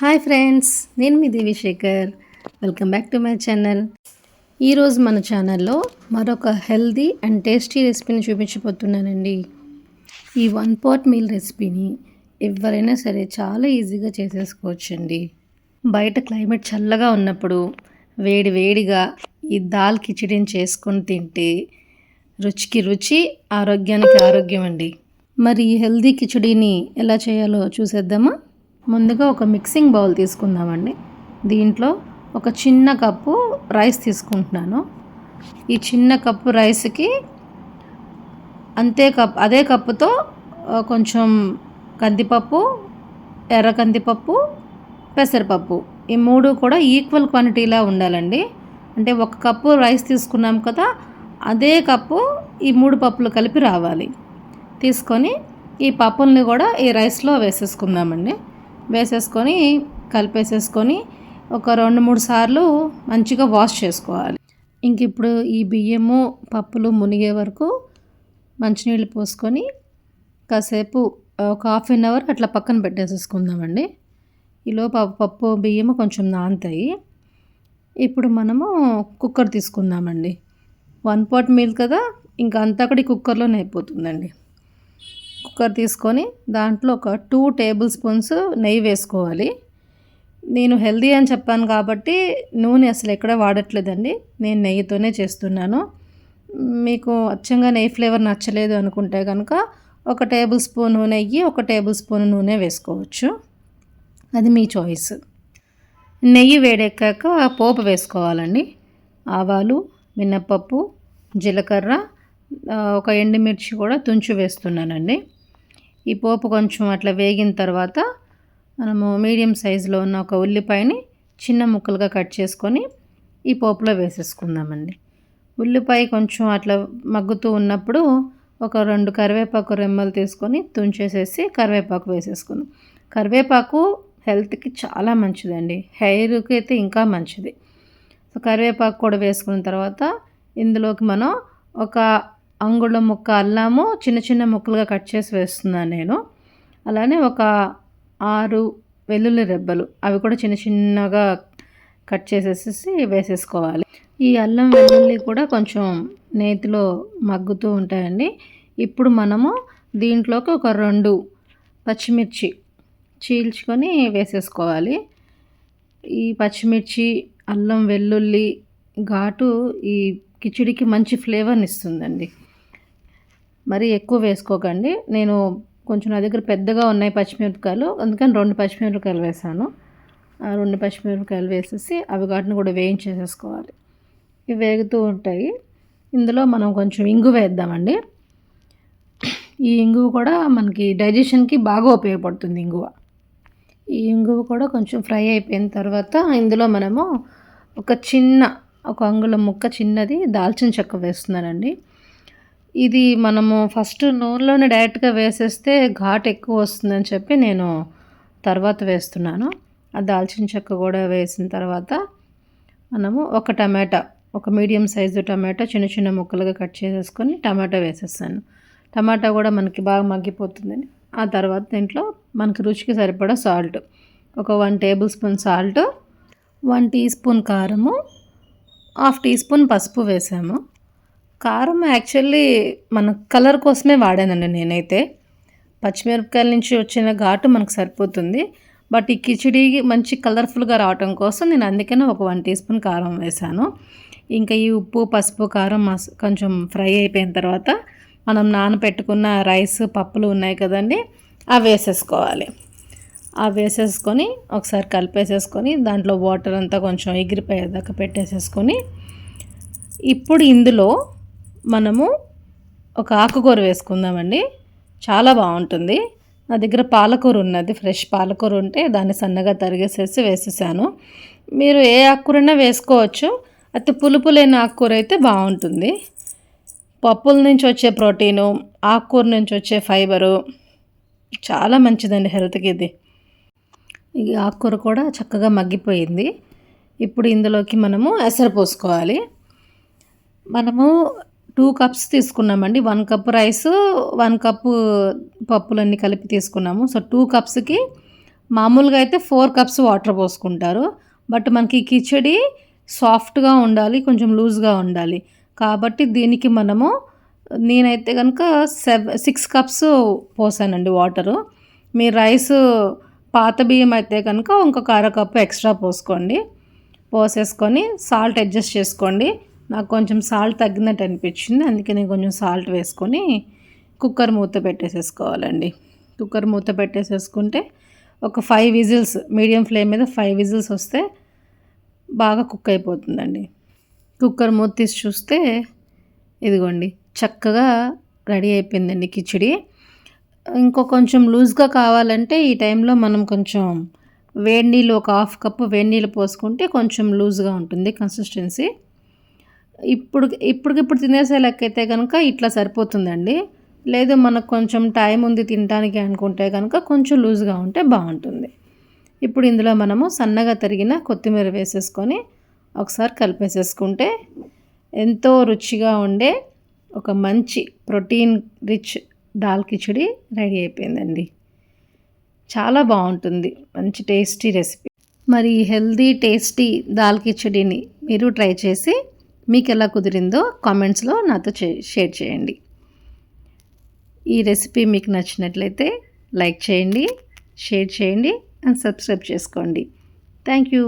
Hi friends నేను మీ Devisekhar. Welcome back to my channel ఈరోజు మన ఛానల్లో మరొక హెల్దీ అండ్ టేస్టీ రెసిపీని చూపించబోతున్నానండి. ఈ వన్ పాట్ మీల్ రెసిపీని ఎవరైనా సరే చాలా ఈజీగా చేసేసుకోవచ్చండి. బయట క్లైమేట్ చల్లగా ఉన్నప్పుడు వేడి వేడిగా ఈ దాల్ కిచిడిని చేసుకొని తింటే రుచికి రుచి ఆరోగ్యానికి ఆరోగ్యం అండి మరి ఈ హెల్దీ కిచడీని ఎలా చేయాలో చూసేద్దామా? ముందుగా ఒక మిక్సింగ్ బౌల్ తీసుకుందామండి. దీంట్లో ఒక చిన్న కప్పు రైస్ తీసుకుంటున్నాను. ఈ చిన్న కప్పు రైస్కి అంతే కప్ అదే కప్పుతో కొంచెం కందిపప్పు ఎర్ర కందిపప్పు పెసరపప్పు. ఈ మూడు కూడా ఈక్వల్ క్వాంటిటీలా ఉండాలండి. అంటే ఒక కప్పు రైస్ తీసుకున్నాం కదా అదే కప్పు ఈ మూడు పప్పులు కలిపి రావాలి. తీసుకొని ఈ పప్పుల్ని కూడా ఈ రైస్లో వేసేసుకుందామండి. వేసేసుకొని కలిపేసేసుకొని ఒక రెండు మూడు సార్లు మంచిగా వాష్ చేసుకోవాలి. ఇంక ఇప్పుడు ఈ బియ్యము పప్పులు మునిగే వరకు మంచినీళ్ళు పోసుకొని కాసేపు ఒక హాఫ్ అన్ అవర్ అట్లా పక్కన పెట్టేసేసుకుందామండి. ఈలోపు పప్పు బియ్యము కొంచెం నానతాయి. ఇప్పుడు మనము కుక్కర్ తీసుకుందామండి. వన్ పాట్ మీల్ కదా ఇంకా అంతా కూడా ఈ కుక్కర్లోనే అయిపోతుందండి. కుక్కర్ తీసుకొని దాంట్లో ఒక టూ టేబుల్ స్పూన్స్ నెయ్యి వేసుకోవాలి. నేను హెల్దీ అని చెప్పాను కాబట్టి నూనె అసలు ఎక్కడ వాడట్లేదండి. నేను నెయ్యితోనే చేస్తున్నాను. మీకు అచ్చంగా నెయ్యి ఫ్లేవర్ నచ్చలేదు అనుకుంటే కనుక ఒక టేబుల్ స్పూన్ నెయ్యి ఒక టేబుల్ స్పూన్ నూనె వేసుకోవచ్చు. అది మీ చాయిస్. నెయ్యి వేడెక్కాక పోపు వేసుకోవాలండి. ఆవాలు మినప్పప్పు జీలకర్ర ఒక ఎండుమిర్చి కూడా తుంచి వేస్తున్నానండి. ఈ పోపు కొంచెం అట్లా వేగిన తర్వాత మనము మీడియం సైజులో ఉన్న ఒక ఉల్లిపాయని చిన్న ముక్కలుగా కట్ చేసుకొని ఈ పోపులో వేసేసుకుందామండి. ఉల్లిపాయ కొంచెం అట్లా మగ్గుతూ ఉన్నప్పుడు ఒక రెండు కరివేపాకు రెమ్మలు తీసుకొని తుంచేసేసి కరివేపాకు వేసేసుకుందాం. కరివేపాకు హెల్త్కి చాలా మంచిదండి. హెయిర్కి అయితే ఇంకా మంచిది. సో కరివేపాకు కూడా వేసుకున్న తర్వాత ఇందులోకి మనం ఒక అంగుళం ముక్క అల్లము చిన్న చిన్న ముక్కలుగా కట్ చేసి వేస్తున్నాను నేను. అలానే ఒక ఆరు వెల్లుల్లి రెబ్బలు అవి కూడా చిన్న చిన్నగా కట్ చేసేసి వేసేసుకోవాలి. ఈ అల్లం వెల్లుల్లి కూడా కొంచెం నేతిలో మగ్గుతూ ఉంటాయండి. ఇప్పుడు మనము దీంట్లోకి ఒక రెండు పచ్చిమిర్చి చీల్చుకొని వేసేసుకోవాలి. ఈ పచ్చిమిర్చి అల్లం వెల్లుల్లి ఘాటు ఈ కిచిడికి మంచి ఫ్లేవర్ని ఇస్తుందండి. మరి ఎక్కువ వేసుకోకండి. నేను కొంచెం నా దగ్గర పెద్దగా ఉన్నాయి పచ్చిమిరపకాయలు. అందుకని రెండు పచ్చిమిరపకాయలు వేసాను. ఆ రెండు పచ్చిమిరపకాయలు వేసేసి అవి వాటిని కూడా వేయించేసేసుకోవాలి. ఇవి వేగుతూ ఉంటాయి. ఇందులో మనం కొంచెం ఇంగు వేద్దామండి. ఈ ఇంగువ కూడా మనకి డైజెషన్కి బాగా ఉపయోగపడుతుంది ఇంగువ. ఈ ఇంగువ కూడా కొంచెం ఫ్రై అయిపోయిన తర్వాత ఇందులో మనము ఒక చిన్న ఒక అంగుళం ముక్క చిన్నది దాల్చిన చెక్క వేస్తున్నానండి. ఇది మనము ఫస్ట్ నూనెలోనే డైరెక్ట్గా వేసేస్తే ఘాట్ ఎక్కువ వస్తుందని చెప్పి నేను తర్వాత వేస్తున్నాను. ఆ దాల్చిన చెక్క కూడా వేసిన తర్వాత మనము ఒక టమాటా ఒక మీడియం సైజు టమాటా చిన్న చిన్న ముక్కలుగా కట్ చేసేసుకొని టమాటా వేసేస్తాను. టమాటా కూడా మనకి బాగా మగ్గిపోతుందని. ఆ తర్వాత దీంట్లో మనకి రుచికి సరిపడా సాల్ట్ ఒక one table spoon salt one tea spoon కారము హాఫ్ టీ స్పూన్ పసుపు వేసాము. కారం యాక్చువల్లీ మన కలర్ కోసమే వాడానండి నేనైతే. పచ్చిమిరపకాయల నుంచి వచ్చిన ఘాటు మనకు సరిపోతుంది. బట్ ఈ కిచిడి మంచి కలర్ఫుల్గా రావటం కోసం నేను అందుకనే ఒక వన్ టీ స్పూన్ కారం వేసాను ఇంకా ఈ ఉప్పు పసుపు కారం కొంచెం ఫ్రై అయిపోయిన తర్వాత మనం నానబెట్టుకున్న రైస్ పప్పులు ఉన్నాయి కదండి అవి వేసేసుకోవాలి. అవి వేసేసుకొని ఒకసారి కలిపేసేసుకొని దాంట్లో వాటర్ అంతా కొంచెం ఎగిరిపోయేదాకా పెట్టేసేసుకొని ఇప్పుడు ఇందులో మనము ఒక ఆకుకూర వేసుకుందామండి. చాలా బాగుంటుంది. నా దగ్గర పాలకూర ఉన్నది ఫ్రెష్ పాలకూర ఉంటే దాన్ని సన్నగా తరిగేసేసి వేసేసాను. మీరు ఏ ఆకుకూరైనా వేసుకోవచ్చు. అతి పులుపు లేని ఆకుకూర అయితే బాగుంటుంది. పప్పుల నుంచి వచ్చే ప్రోటీను ఆకుకూర నుంచి వచ్చే ఫైబరు చాలా మంచిదండి హెల్త్కి ఇది. ఈ ఆకుకూర కూడా చక్కగా మగ్గిపోయింది. ఇప్పుడు ఇందులోకి మనము ఎసరు పోసుకోవాలి. మనము టూ కప్స్ తీసుకున్నామండి. One cup rice one cup పప్పులన్నీ కలిపి తీసుకున్నాము. సో టూ కప్స్కి మామూలుగా అయితే ఫోర్ కప్స్ వాటర్ పోసుకుంటారు. బట్ మనకి కిచడి సాఫ్ట్గా ఉండాలి కొంచెం లూజ్గా ఉండాలి. కాబట్టి దీనికి మనము నేనైతే కనుక సెవ్ సిక్స్ కప్స్ పోసానండి వాటరు. మీ రైస్ పాత బియ్యం అయితే కనుక ఇంకొక అర కప్పు ఎక్స్ట్రా పోసుకోండి. పోసేసుకొని సాల్ట్ అడ్జస్ట్ చేసుకోండి. నాకు కొంచెం సాల్ట్ తగ్గినట్టు అనిపించింది. అందుకే నేను కొంచెం సాల్ట్ వేసుకొని కుక్కర్ మూత పెట్టేసేసుకోవాలండి. కుక్కర్ మూత పెట్టేసేసుకుంటే ఒక ఫైవ్ విజిల్స్ మీడియం ఫ్లేమ్ మీద ఫైవ్ విజిల్స్ వస్తే బాగా కుక్ అయిపోతుందండి. కుక్కర్ మూత తీసి చూస్తే ఇదిగోండి చక్కగా రెడీ అయిపోయిందండి కిచిడి. ఇంకో కొంచెం లూజ్గా కావాలంటే ఈ టైంలో మనం కొంచెం వేడి నీళ్ళు ఒక హాఫ్ కప్పు వేడి నీళ్ళు పోసుకుంటే కొంచెం లూజ్గా ఉంటుంది కన్సిస్టెన్సీ ఇప్పుడు ఇప్పటికిప్పుడు తినేసే లెక్క అయితే కనుక ఇట్లా సరిపోతుందండి. లేదు మనకు కొంచెం టైం ఉంది తినడానికి అనుకుంటే కనుక కొంచెం లూజ్గా ఉంటే బాగుంటుంది. ఇప్పుడు ఇందులో మనము సన్నగా తరిగిన కొత్తిమీర వేసేసుకొని ఒకసారి కలిపేసేసుకుంటే ఎంతో రుచిగా ఉండే ఒక మంచి protein rich dal khichdi ready అయిపోయిందండి. చాలా బాగుంటుంది. మంచి టేస్టీ రెసిపీ. మరి హెల్దీ టేస్టీ దాల్ కిచడిని మీరు ట్రై చేసి మీకు ఎలా కుదిరిందో కామెంట్స్లో నాతో షేర్ చేయండి. ఈ రెసిపీ మీకు నచ్చినట్లయితే లైక్ చేయండి షేర్ చేయండి అండ్ సబ్స్క్రైబ్ చేసుకోండి. Thank you.